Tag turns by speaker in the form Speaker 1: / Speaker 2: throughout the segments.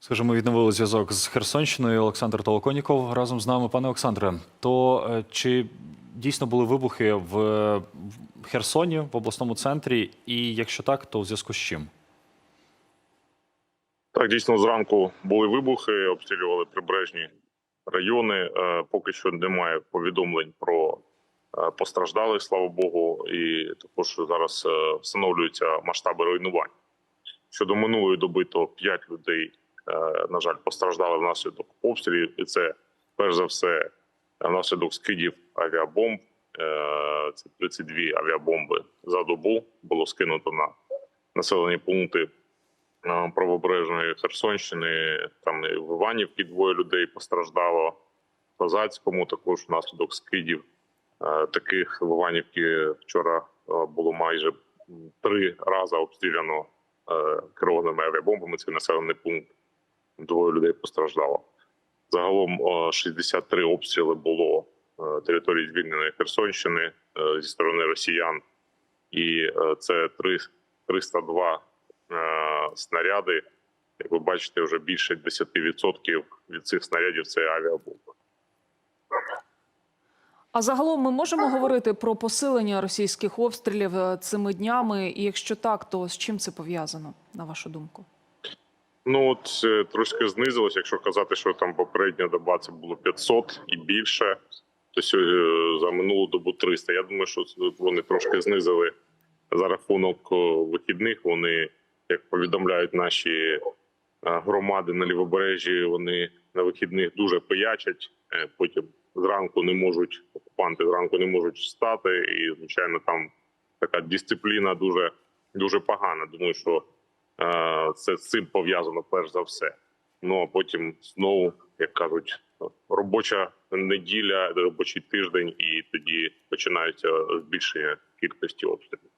Speaker 1: Скажімо, відновили зв'язок з Херсонщиною. Олександр Толоконіков разом з нами. Пане Олександре, то е, чи дійсно були вибухи в в Херсоні в обласному центрі? І якщо так, то в зв'язку з чим?
Speaker 2: Так, дійсно, зранку були вибухи, обстрілювали прибережні райони. Е, Поки що немає повідомлень про е, постраждалих, слава Богу, і також зараз е, встановлюються масштаби руйнувань. Щодо минулої доби, то 5 людей, е, на жаль, постраждали внаслідок обстрілів, і це перш за все внаслідок скидів авіабомб. Е, Це 32 авіабомби за добу було скинуто на населені пункти е, правобережної Херсонщини. Там і в Іванівці двоє людей постраждало. В Козацькому також внаслідок скидів. Е, Таких в Іванівці вчора е, було майже три рази обстріляно е, керованими авіабомбами. Це населений пункт. Двоє людей постраждало. Загалом е, 63 обстріли було е, території звільненої Херсонщини е, зі сторони росіян, і е, це три- 302 е, снаряди. Як ви бачите, вже більше 10% від цих снарядів це авіабомби.
Speaker 3: А загалом ми можемо говорити про посилення російських обстрілів е, цими днями. І якщо так, то з чим це пов'язано, на вашу думку?
Speaker 2: Ну от е, трошки знизилось. Якщо казати, що там попередня доба це було 500 і більше, то сьогодні за минулу добу 300. Я думаю, що вони трошки знизили за рахунок вихідних. Вони, як повідомляють наші е, громади на лівобережжі, вони на вихідних дуже пиячать. е, Потім зранку не можуть окупанти зранку не можуть встати, і звичайно, там така дисципліна дуже дуже погана. Думаю, що Е, Це з цим пов'язано перш за все. Ну а потім знову, як кажуть, робоча неділя, робочий тиждень, і тоді починаються збільшення кількості обстрілів.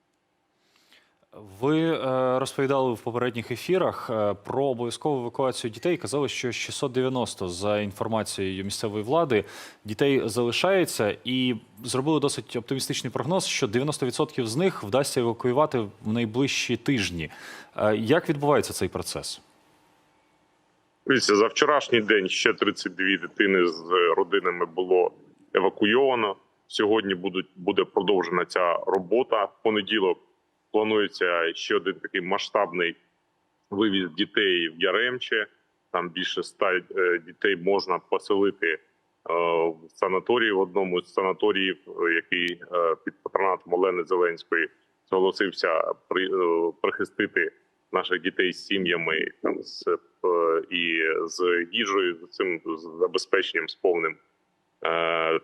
Speaker 1: Ви е, розповідали в попередніх ефірах е, про обов'язкову евакуацію дітей. Казали, що 690, за інформацією місцевої влади, дітей залишається, і зробили досить оптимістичний прогноз, що 90% з них вдасться евакуювати в найближчі тижні. Е, Як відбувається цей процес?
Speaker 2: Дивіться, за вчорашній день ще 32 дитини з родинами було евакуйовано. Сьогодні буде продовжена ця робота. В понеділок планується ще один такий масштабний вивіз дітей в Яремче. Там більше ста е, дітей можна поселити е, в санаторії в одному з санаторіїв, який е, під патронатом Олени Зеленської зголосився при, прихистити наших дітей з сім'ями там з і з їжею, з цим забезпеченням з повним.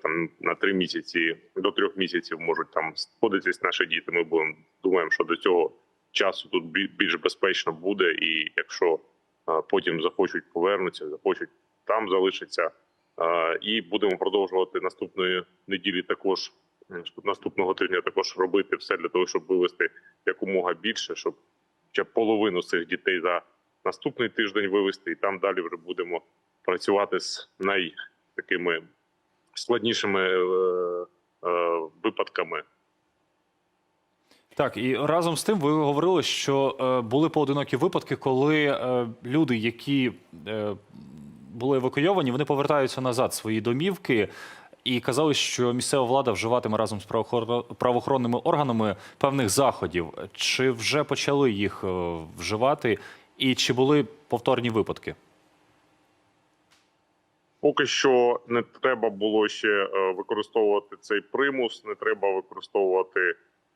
Speaker 2: Там на три місяці до трьох місяців можуть там сходитись наші діти. Ми будемо думаємо, що до цього часу тут бі- більш безпечно буде, і якщо потім захочуть повернутися, захочуть там залишиться. І будемо продовжувати наступної неділі також наступного тижня також робити все для того, щоб вивести якомога більше, щоб ще половину цих дітей за наступний тиждень вивести, і там далі вже будемо працювати з най такими складнішими е, е, випадками.
Speaker 1: Так, і разом з тим ви говорили, що е, були поодинокі випадки, коли е, люди, які е, були евакуйовані, вони повертаються назад в свої домівки. І казали, що місцева влада вживатиме разом з правоохоро- правоохоронними органами певних заходів. Чи вже почали їх е, вживати, і чи були повторні випадки?
Speaker 2: Поки що не треба було ще е, використовувати цей примус, не треба використовувати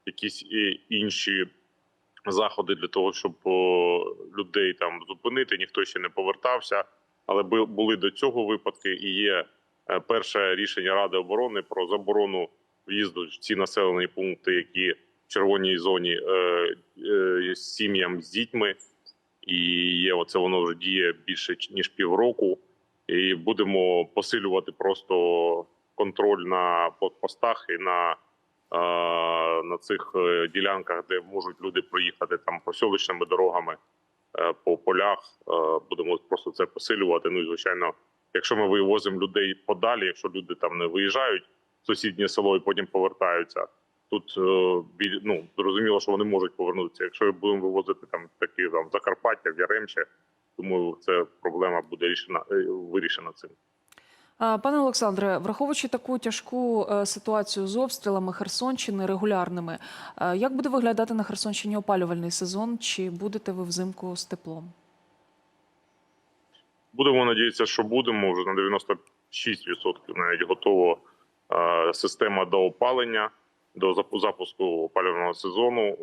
Speaker 2: якісь інші заходи для того, щоб людей там зупинити. Ніхто ще не повертався, але бу- були до цього випадки. І є е, перше рішення Ради оборони про заборону в'їзду в ці населені пункти, які в червоній зоні е, е, сім'ям з дітьми. І є оце воно вже діє більше ніж півроку і будемо посилювати просто контроль на постах і на, е, на цих е, ділянках, де можуть люди проїхати там посілочними дорогами е, по полях. Е, будемо просто це посилювати. Ну і звичайно, якщо ми вивозимо людей подалі, якщо люди там не виїжджають в сусіднє село і потім повертаються. Тут е, ну, зрозуміло, що вони можуть повернутися. Якщо ми будемо вивозити там такі там Закарпаття, в Яремче, Тому ця проблема буде рішена е, вирішена цим.
Speaker 3: Пане Олександре, враховуючи таку тяжку е, ситуацію з обстрілами Херсонщини регулярними, е, як буде виглядати на Херсонщині опалювальний сезон? Чи будете ви взимку з теплом?
Speaker 2: Будемо надіятися, що будемо вже на 96% навіть готова е, система до опалення, до запуску опалювального сезону,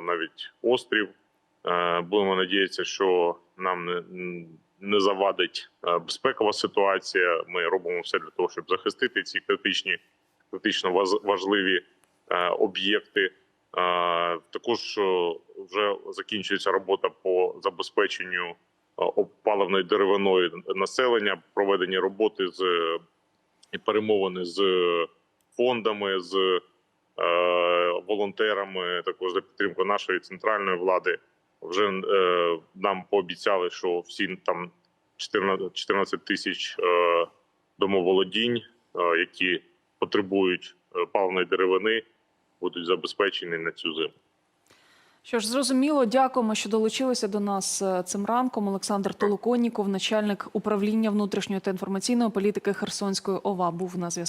Speaker 2: навіть острів. Будемо надіятися, що нам не, не завадить е, безпекова ситуація. Ми робимо все для того, щоб захистити ці критичні, критично важливі е, об'єкти. Е, Також вже закінчується робота по забезпеченню паливної деревиною населення, проведені роботи з і перемовини з фондами, з волонтерами, також за підтримку нашої центральної влади. Вже е, нам пообіцяли, що всі там 14, 14 тисяч е, домоволодінь, е, які потребують е, паливної деревини, будуть забезпечені на цю зиму.
Speaker 3: Що ж, зрозуміло, дякуємо, що долучилися до нас е, цим ранком. Олександр Толоконніков, начальник управління внутрішньої та інформаційної політики Херсонської ОВА, був на зв'язку.